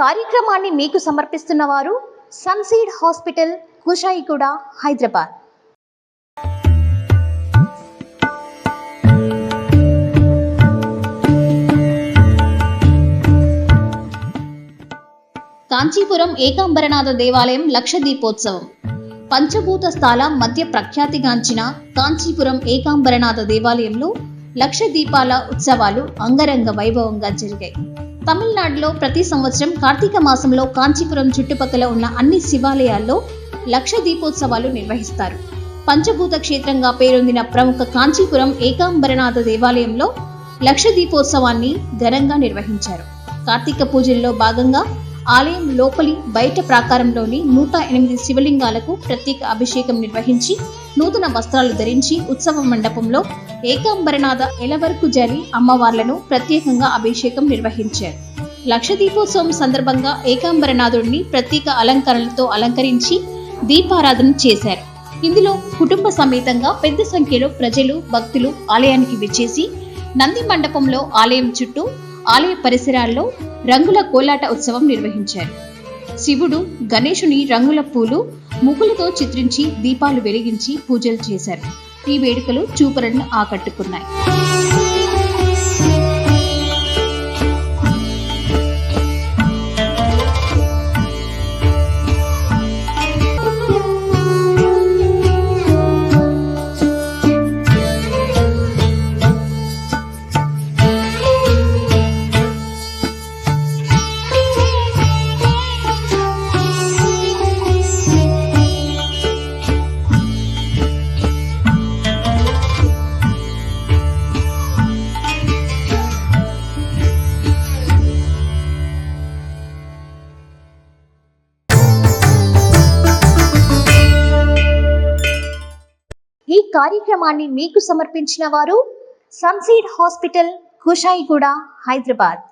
కార్యక్రమాన్ని మీకు సమర్పిస్తున్న వారు సన్సీడ్ హాస్పిటల్ కుషాయిగూడ హైదరాబాద్. కాంచీపురం ఏకాంబరనాథ దేవాలయం లక్ష దీపోత్సవం పంచభూత స్థాల మధ్య ప్రఖ్యాతిగాంచిన కాంచీపురం ఏకాంబరనాథ దేవాలయంలో లక్ష దీపాల ఉత్సవాలు అంగరంగ వైభవంగా జరిగాయి. తమిళనాడులో ప్రతి సంవత్సరం కార్తీక మాసంలో కాంచీపురం చుట్టుపక్కల ఉన్న అన్ని శివాలయాల్లో లక్ష దీపోత్సవాలు నిర్వహిస్తారు. పంచభూత క్షేత్రంగా పేరొందిన ప్రముఖ కాంచీపురం ఏకాంబరనాథ దేవాలయంలో లక్ష దీపోత్సవాన్ని ఘనంగా నిర్వహించారు. కార్తీక పూజల్లో భాగంగా ఆలయం లోపలి బయట ప్రాకారంలోని నూట ఎనిమిది శివలింగాలకు ప్రత్యేక అభిషేకం నిర్వహించి నూతన వస్త్రాలు ధరించి ఉత్సవ మండపంలో ఏకాంబరనాథ ఎలవరకు జరి అమ్మవార్లను ప్రత్యేకంగా అభిషేకం నిర్వహించారు. లక్ష దీపోత్సవం సందర్భంగా ఏకాంబరనాథుడిని ప్రత్యేక అలంకరణలతో అలంకరించి దీపారాధన చేశారు. ఇందులో కుటుంబ సమేతంగా పెద్ద సంఖ్యలో ప్రజలు భక్తులు ఆలయానికి విచ్చేసి నంది మండపంలో ఆలయం చుట్టూ ఆలయ పరిసరాల్లో రంగుల కోలాట ఉత్సవం నిర్వహించారు. శివుడు గణేశుని రంగుల పూలు ముగ్గులతో చిత్రించి దీపాలు వెలిగించి పూజలు చేశారు. ఈ వేడుకలు చూపరను ఆకట్టుకున్నాయి. ఈ కార్యక్రమాన్ని మీకు సమర్పించిన వారు సన్సీడ్ హాస్పిటల్ కుషాయిగూడ హైదరాబాద్.